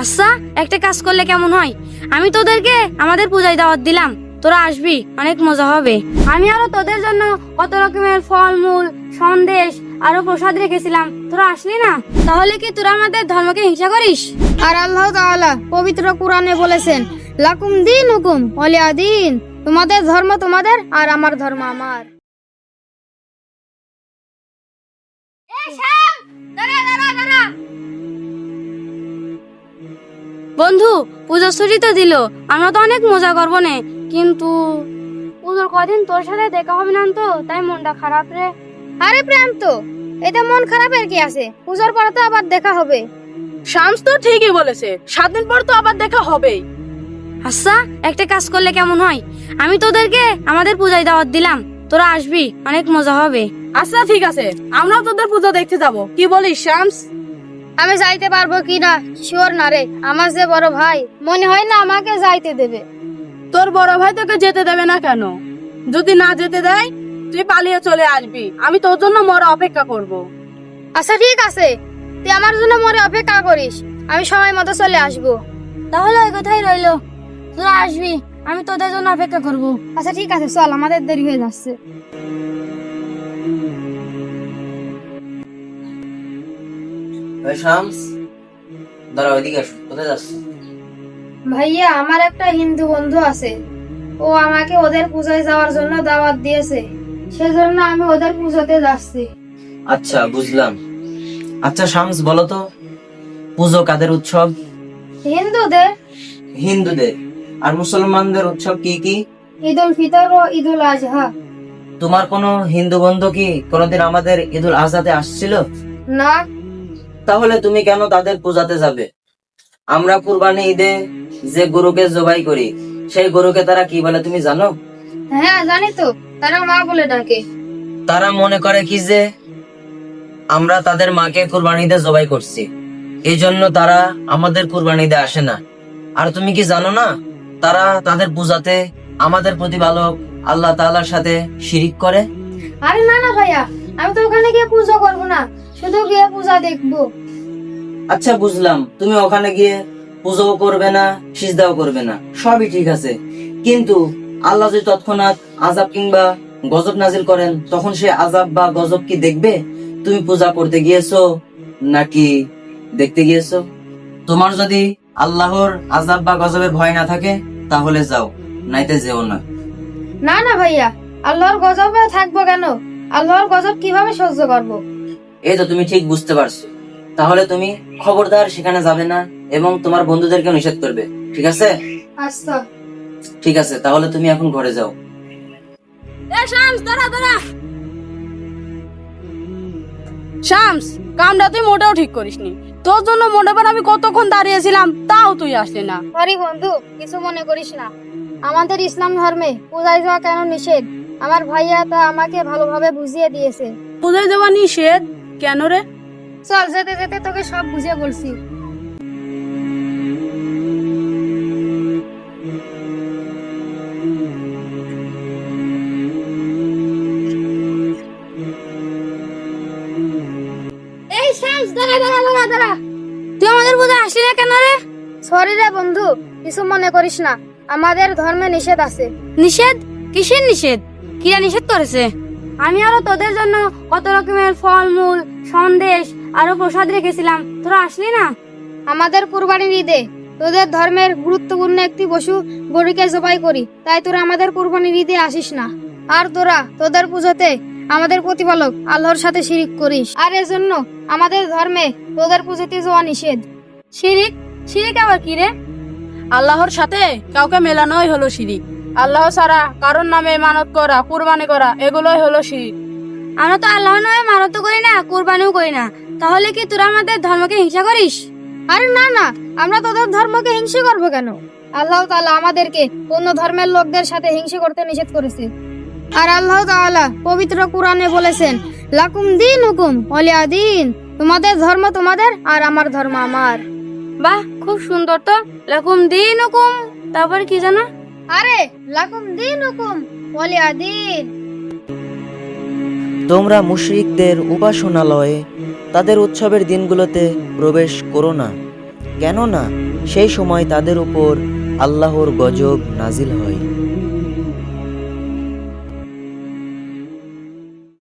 আচ্ছা একটা কাজ করলে কেমন হয়? আমি তোদেরকে আমাদের পূজায় দাওয়াত দিলাম। তোরা আসবি অনেক মজা হবে। আমি আরও তোদের জন্য কত রকমের ফলমূল সন্দেশ আরও প্রসাদ রেখেছিলাম। তোরা আসলি না? তাহলে কি তোরা আমাদের ধর্মকে হিংসা করিস? আর আল্লাহ তাআলা পবিত্র কোরআনে বলেছেন লাকুম দিন হুকুম অলিয়া দিন। তোমাদের ধর্ম তোমাদের আর আমার ধর্ম আমার। বন্ধু পুজোর ছুটি তো দিল আমরা তো অনেক মজা করব নে। কিন্তু পুজোর কদিন তোর সাথে দেখা হবে না তো তাই মনটা খারাপ রে। আরে প্রেম তো এটা মন খারাপের কি আছে? পূজার পরে তো আবার দেখা হবে। শামস তো ঠিকই বলেছে সাত দিন পর তো আবার দেখা হবেই। আচ্ছা একটা কাজ করলে কেমন হয়? আমি তোদেরকে আমাদের পূজায় দাওয়াত দিলাম তোরা আসবি অনেক মজা হবে। আচ্ছা ঠিক আছে আমরাও তোদের পূজা দেখতে যাব। কি বলিস শামস? আমি যাইতে পারব কি না শিওর না রে আমার যে বড় ভাই মনে হয় না আমাকে যাইতে দেবে। তোর বড় ভাই তোকে যেতে দেবে না কেন? যদি না যেতে দেয় তুই পালিয়ে চলে আসবি। আমি তোর জন্য মরা অপেক্ষা করব। আচ্ছা ঠিক আছে। তুই আমার জন্য মরে অপেক্ষা করিস। আমি সময় মতো চলে আসব। তাহলে ওই কথাই রইল। তোরা আসবি আমি তোদের জন্য অপেক্ষা করব। আচ্ছা ঠিক আছে চল আমাদের দেরি হয়ে যাচ্ছে। ওই শামস দাঁড়া ওইদিকে আসো কোথায় যাচ্ছ? ভাইয়া আমার একটা হিন্দু বন্ধু আছে। ও আমাকে ওদের পূজায় যাওয়ার জন্য দাওয়াত দিয়েছে। সেজন্য আমি ওদের পুজোতে যাচ্ছি। আচ্ছা বুঝলাম। আচ্ছা শামস বলো তো পুজো কাদের উৎসব? হিন্দুদের। হিন্দুদের। আর মুসলমানদের উৎসব কি কি? ঈদ উল ফিতর ও ঈদ উল আজহা। তোমার কোনো হিন্দু বন্ধু কি কোনোদিন আমাদের ঈদুল আজহাতে আসছিল? না। তাহলে তুমি কেন তাদের পূজাতে যাবে? আমরা কুরবানি ঈদে যে গরুকে জবাই করি সেই গরুকে তারা কি বলে তুমি জানো? হ্যাঁ জানি তো। তারা মা বলে ডাকে। তারা মনে করে কি যে আমরা তাদের মাকে কুরবানিতে জবাই করছি। এই জন্য তারা আমাদের কুরবানিতে আসে না। আর তুমি কি জানো না তারা তাদের পূজাতে আমাদের প্রতিপালক আল্লাহ তাআলার সাথে শিরিক করে? আরে না না ভাইয়া আমি তো ওখানে গিয়ে পুজো করব না। শুধু গিয়ে পূজা দেখব। আচ্ছা বুঝলাম। তুমি ওখানে গিয়ে পুজোও করবে না সিজদাও করবে না। সবই ঠিক আছে। কিন্তু আল্লাহ যদি তৎক্ষণাৎ আজাব কিংবা গজব নাজিল করেন তখন সে আজাব বা গজব কি দেখবে? তুমি পূজা করতে গিয়েছো নাকি দেখতে গিয়েছো? তোমার যদি আল্লাহর আজাব বা গজবের ভয় না থাকে তাহলে যাও নাইতে যেও না। না না ভাইয়া আল্লাহর গজবে থাকব কেন? আল্লাহর গজব কীভাবে সহ্য করব? এই তো তুমি ঠিক বুঝতে পারছ। তাহলে তুমি খবরদার সেখানে যাবে না এবং তোমার বন্ধুদেরকে নিষেধ করবে ঠিক আছে? আচ্ছা। ঠিক আছে তাহলে তুমি এখন ঘরে যাও। শামস দাঁড়া দাঁড়া। শামস কামটা তুই মোটেও ঠিক করিসনি। তোর জন্য মণ্ডপের আমি কতক্ষণ দাঁড়িয়েছিলাম তাও তুই আসলি না। সরি বন্ধু কিছু মনে করিস না। আমাদের ইসলাম ধর্মে পূজায় যাওয়া কেন নিষেধ? আমার ভাইয়া তা আমাকে ভালোভাবে বুঝিয়ে দিয়েছে। পুজোয় যাওয়া নিষেধ? কেন রে? চল যেতে যেতে তোকে সব বুঝে বলছি। এই শামস দাঁড়া দাঁড়া দাঁড়া দাঁড়া। তুই আমাদের পূজায় আসলি না কেন রে? সরি রে বন্ধু কিছু মনে করিস না। আমাদের ধর্মে নিষেধ আছে। নিষেধ? কিসের নিষেধ? কিরা নিষেধ করেছে? আমি আরও তোদের জন্য কত রকমের ফলমূল সন্দেশ আরও প্রসাদ রেখেছিলাম। তোরা আসলি না? আমাদের কুরবানির ঈদে তোদের ধর্মের গুরুত্বপূর্ণ একটি পশু গরুকে জবাই করি তাই তোরা আমাদের কুরবানির ঈদে আসিস না। আর তোরা তোদের পুজোতে আমাদের প্রতিপালক আল্লাহর সাথে শিরিক করিস। আর এজন্য আমাদের ধর্মে তোদের পুজোতে যাওয়া নিষেধ। শিরিক? শিরিক আবার কি রে? আল্লাহর সাথে কাউকে মেলানোই হলো শিরিক। আল্লাহ ছাড়া কারোর নামে মানত করা কুরবানি করা এগুলোই হলো শিরিক। আমরা তো আল্লাহ নয় মানত করি না কুরবানিও করি না। তাহলে কি তোরা আমাদের ধর্মকে হিংসা করিস? আরে না না আমরা তোদের ধর্মকে হিংসা করব কেন? আল্লাহ তাআলা আমাদেরকে অন্য ধর্মের লোকদের সাথে হিংসা করতে নিষেধ করেছে। আর আল্লাহ তাআলা পবিত্র কোরআনে বলেছেন লাকুম দিন হুকুম অলিয়া দিন। তোমাদের ধর্ম তোমাদের আর আমার ধর্ম আমার। বাহ খুব সুন্দর তো। লাকুম দিন হুকুম তারপর কি জানো? আরে, লাকুম তোমরা মুশরিকদের উপাসনালয়ে তাদের উৎসবের দিনগুলোতে প্রবেশ করো না। কেননা সেই সময় তাদের উপর আল্লাহর গজব নাজিল হয়।